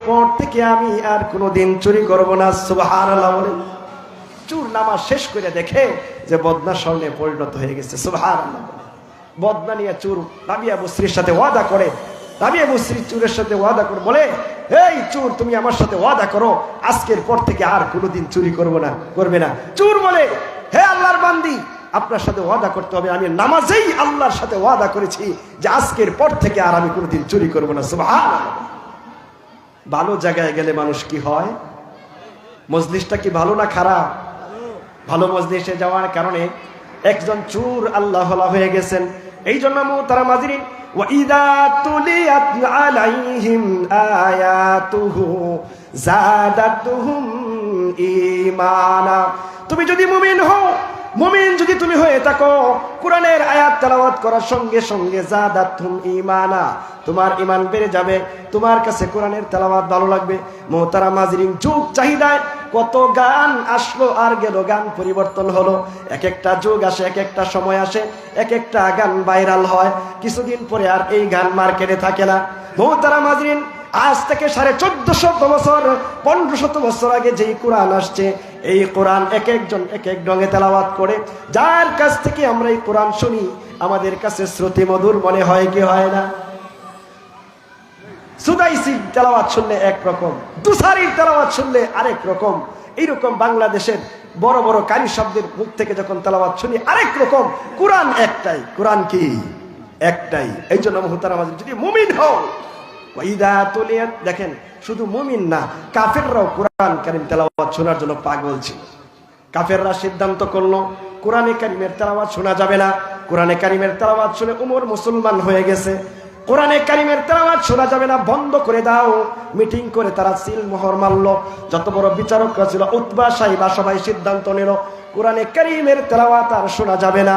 পর থেকে আমি আর কোনোদিন চুরি করব না, সুবহানাল্লাহ বলে। চুর নামাজ শেষ করে দেখে যে বদনা স্বর্ণে পরিণত হয়ে গেছে বলে। বদনা নিয়ে চুর রাবিয়া মুসরির সাথে ওয়াদা করে চুরের সাথে ওয়াদা করে বলে, এই চুর, তুমি আমার সাথে ওয়াদা করো, আজকের পর থেকে আর কোনোদিন চুরি করব না, করবে না। চুর বলে, হে আল্লাহর বান্দি, আপনার সাথে ওয়াদা করতে হবে, আমি নামাজেই আল্লাহর সাথে ওয়াদা করেছি যে আজকের পর থেকে আর আমি কোনোদিন চুরি করব না, সুবহানাল্লাহ ভালো জায়গায় গেলে মানুষ কি হয় মজলিসটা কি ভালো না খারাপ ভালো মজলিসে যাওয়ার কারণে একজন চুর আল্লাহ হয়ে গেছেন এই জন্য তারা মাজিরিন وَإِذَا تُلِيَتْ عَلَيْهِمْ آيَاتُهُ زَادَتْهُمْ إِيمَانًا তুমি যদি মুমিন হও মুমিন যদি তুমি হয়ে থাকো, কোরআনের আয়াত তেলাওয়াত করার সঙ্গে সঙ্গে জাদাতুম ইমানা তোমার ইমান বেড়ে যাবে, তোমার কাছে কোরআনের তেলাওয়াত ভালো লাগবে। মোহতারা মাজরিন যুগ চাহিদায় কত গান আসলো আর গেল, গান পরিবর্তন হলো। এক একটা যুগ আসে এক একটা সময় আসে এক একটা গান ভাইরাল হয়। কিছুদিন পরে আর এই গান মার্কেটে থাকে না। মোহতারা মাজরিন আজ থেকে সাড়ে চোদ্দ শত বছর পনেরো শত বছর আগে যেই কোরআন আসছে, এই কোরআন এক একজন, এক এক রঙে তেলাওয়াত করে, যার কাছ থেকে আমরা এই কোরআন শুনি, আমাদের কাছে শ্রুতি মধুর মনে হয় কি হয় না? সুদাইসি তেলাওয়াত শুনলে এক রকম, দুসারির তেলাওয়াত শুনলে আরেক রকম, এইরকম বাংলাদেশের বড় বড় কারি শব্দের মুখ থেকে যখন তেলাওয়াত শুনি, আরেক রকম, কোরআন একটাই, কোরআন কি? একটাই এই জন্য মুহতারা যদি মুমিন হও দেখেন, শুধু মুমিন না, কাফেররাও কোরআন কারিম তেলাওয়াত শোনার জন্য পাগল ছিল। কাফেররা সিদ্ধান্ত করল, কোরআনে কারিমের তেলাওয়াত শোনা যাবে না। কোরআনে কারিমের তেলাওয়াত শুনে উমর মুসলমান হয়ে গেছে। কোরআনে কারিমের তেলাওয়াত শোনা যাবে না, বন্ধ করে দাও। মিটিং করে তারা সিল মোহর মারলো। যত বড় বিচারকরা ছিল উৎবা সাহিবা সবাই সিদ্ধান্ত নিল, কোরআনে কারিমের তেলাওয়াত আর শোনা যাবে না।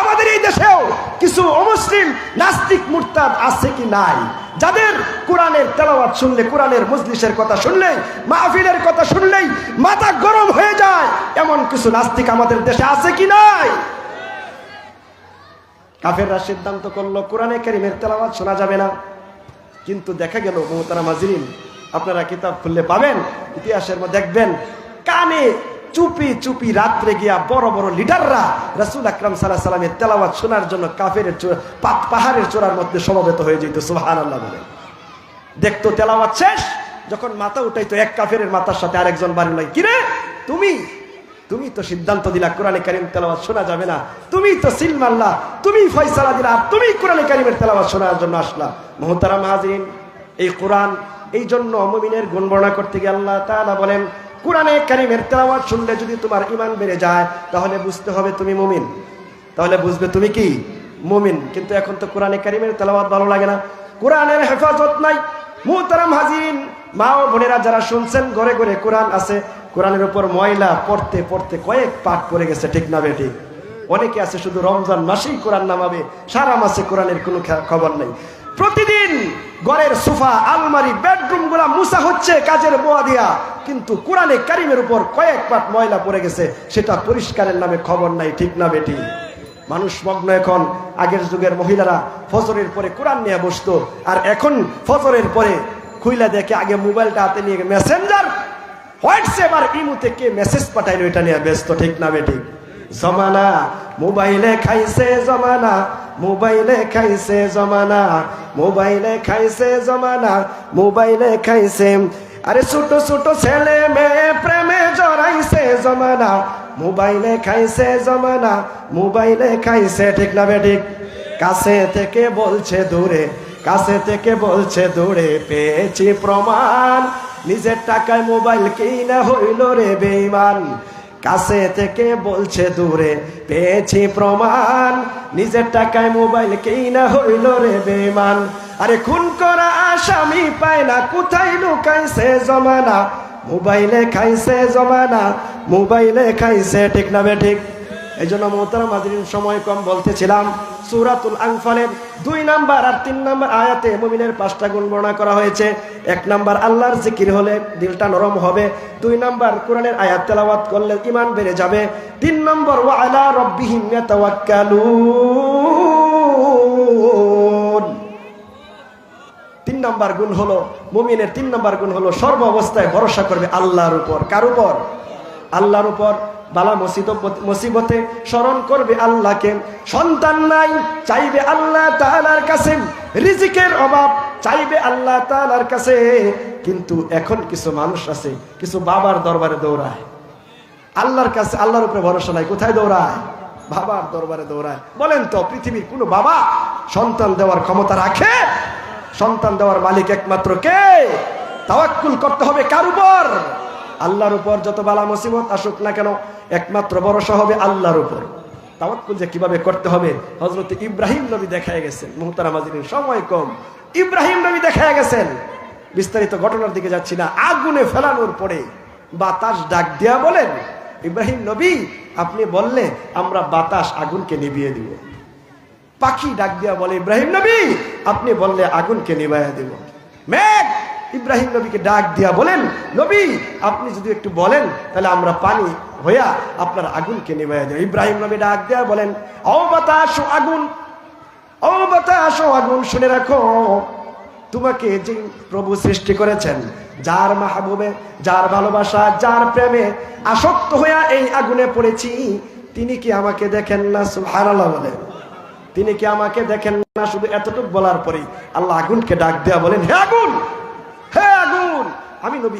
আমাদের এই দেশেও কিছু অমুসলিম নাস্তিক মুরতাদ আছে কি নাই? যাদের কোরআনের তেলাওয়াত শুনলে, কোরআনের মজলিসের কথা শুনলেই, মাহফিলের কথা শুনলেই মাথা গরম হয়ে যায়। এমন কিছু নাস্তিক আমাদের দেশে আছে কি নাই? কাফেররা সিদ্ধান্ত করল, কোরআনে কারিমের তেলাওয়াত শোনা যাবে না। কিন্তু দেখা গেল, মমতারা মাজরিন আপনারা কিতাব খুললে পাবেন, ইতিহাসের মধ্যে দেখবেন, কানে চুপি চুপি রাত্রে গিয়া বড় বড় লিডাররা রাসুল আকরাম সাল্লাহ সাল্লামের তেলাওয়াত শোনার জন্য কাফের পাহাড়ের চূড়ার মধ্যে সমবেত হয়ে যেত সুহান আল্লাহ বলে। দেখতো তেলাওয়াত শেষ, যখন মাথা উঠাইতো এক কাফের মাথার সাথে আরেকজন বাড়ি নাই কিরে, তুমি? তুমি তো সিদ্ধান্ত দিলা কোরআনে কারিম তেলাওয়াত শোনা যাবে না। তুমি তো সিল মারলা, তুমি ফয়সালা দিলা, আর তুমি কোরআনে কারিমের তেলাওয়াত শোনার জন্য আসলা। মোহতারা মাহাজিন এই কোরআন, এই জন্য মুমিনের গুণ বর্ণনা করতে গিয়ে আল্লাহ বলেন কোরআনে কারিমের তেলাওয়াত শুনলে যদি তোমার ইমান বেড়ে যায়, তাহলে বুঝতে হবে তুমি মুমিন। তাহলে বুঝবে তুমি কি? মুমিন। কিন্তু এখন তো কোরআনে কারিমের তেলাওয়াত ভালো লাগে না। কোরআনের হেফাজত নাই। মুহতারাম হাজিন মা ও বোনেরা যারা শুনছেন, ঘরে ঘরে কোরআন আছে। কোরআনের উপর ময়লা পড়তে পড়তে কয়েক পাঠ পড়ে গেছে, ঠিক না বেঠিক অনেকে আছে শুধু রমজান মাসেই কোরআন নামাবে, সারা মাসে কোরআনের কোনো খবর নেই। প্রতিদিন ঘরের সোফা, আলমারি, বেডরুমগুলা মুসা হচ্ছে কাজের বোয়া দিয়া। কিন্তু কোরআনে কারিমের উপর কয়েক পাট ময়লা পড়ে গেছে, সেটা পরিষ্কারের নামে খবর নাই, ঠিক না বেটি? মানুষ মগ্ন এখন। আগের যুগের মহিলারা ফজরের পরে কোরআন নিয়ে বসতো, আর এখন ফজরের পরে খুইলা দেখে আগে মোবাইলটা হাতে নিয়ে মেসেঞ্জার, হোয়াটসঅ্যাপ আর ইমুতে কে মেসেজ পাঠাইলো, এটা নিয়ে ব্যস্ত, ঠিক না বেটি? জমানা, মোবাইলে খাইছে জমানা মোবাইলে খাইছে জমানা, মোবাইলে খাইছে জমানা, মোবাইলে খাইছে। আরে ছোট ছোট ছেলে মেয়ে প্রেমে জড়াইছে জমানা, মোবাইলে খাইছে জমানা, মোবাইলে খাইছে, ঠিক না বেঠিক কাছে থেকে বলছে দূরে, কাছে থেকে বলছে দূরে, পেয়েছি প্রমাণ। নিজের টাকায় মোবাইল কিনা হইল রে বেইমান কাছে থেকে বলছে দূরে, পেয়েছি প্রমাণ। নিজের টাকায় মোবাইল কিনা হইল রে বেমান আরে খুন করা আসামি পায় না, কোথায় লুকাইছে জমানা? মোবাইলে খাইছে জমানা, মোবাইলে খাইছে ঠিক না বে ঠিক। এই জন্য মোহতারাম হাজরিন, সময় কম বলতেছিলাম। সুরাতুল আংফালের দুই নাম্বার আর তিন নাম্বার আয়াতে মুমিনের পাঁচটা গুণ বর্ণনা করা হয়েছে। এক নাম্বার, আল্লাহর জিকির হলে দিলটা নরম হবে। দুই নাম্বার, কোরআনের আয়াত তেলাওয়াত করলে ইমান বেড়ে যাবে। তিন নম্বর, ওয়া আলা ইয়াতাওয়াক্কালুন। তিন নম্বর গুণ হলো, মুমিনের তিন নম্বর গুণ হলো সর্ব অবস্থায় ভরসা করবে আল্লাহর উপর। কার উপর? আল্লাহর উপর। বালা মুসিবত- মুসিবতে স্মরণ করবে আল্লাহকে। সন্তান নাই, চাইবে আল্লাহ তাআলার কাছে। রিজিকের অভাব, চাইবে আল্লাহ তাআলার কাছে। কিন্তু এখন কিছু মানুষ আছে, কিছু বাবার দরবারে দৌড়ায়। আল্লাহর কাছে আল্লাহর উপরে ভরসা নাই, কোথায় দৌড়ায়? বাবার দরবারে দৌড়ায়। বলেন তো, পৃথিবীর কোনো বাবা সন্তান দেওয়ার ক্ষমতা রাখে? সন্তান দেওয়ার মালিক একমাত্র কে? তাওয়াক্কুল করতে হবে কার উপর? আল্লাহর উপর যত বালা মুসিবত আসুক না কেন, একমাত্র ভরসা হবে আল্লাহর উপর। তাওয়াক্কুল যে কীভাবে করতে হবে হজরত ইব্রাহিম নবী দেখায় গেছেন মুহতারা মাজিনের সময় কম। ইব্রাহিম নবী দেখায় গেছেন। বিস্তারিত ঘটনার দিকে যাচ্ছি না, আগুনে ফেলানোর পরে বাতাস ডাক দেয়া বলেন, ইব্রাহিম নবী, আপনি বললে আমরা বাতাস আগুনকে নিভিয়ে দিব। পাখি ডাক দিয়া বলে, ইব্রাহিম নবী, আপনি বললে আগুনকে নিভাইয়া দিব। মেঘ ইব্রাহিম নবীকে ডাক দিয়া বলেন, নবী, আপনি যদি একটু বলেন, তাহলে আমরা পানি হইয়া আপনার আগুনকে নিভাইয়া দেব। ইব্রাহিম নবী ডাক দিয়া বলেন, ও বাতাস আগুন বাতাস, ও আগুন, শুনে রাখো, তোমাকে যে প্রভু সৃষ্টি করেছেন, যার মাহবুবে, যার ভালোবাসা, যার প্রেমে আসক্ত হইয়া এই আগুনে পড়েছি, তিনি কি আমাকে দেখেন না? সুবহানাল্লাহ বলে। তিনি কি আমাকে দেখেন না? শুধু এতটুকু বলার পরেই আল্লাহ আগুনকে ডাক দেয়া বলেন, হে আগুন আমি নবী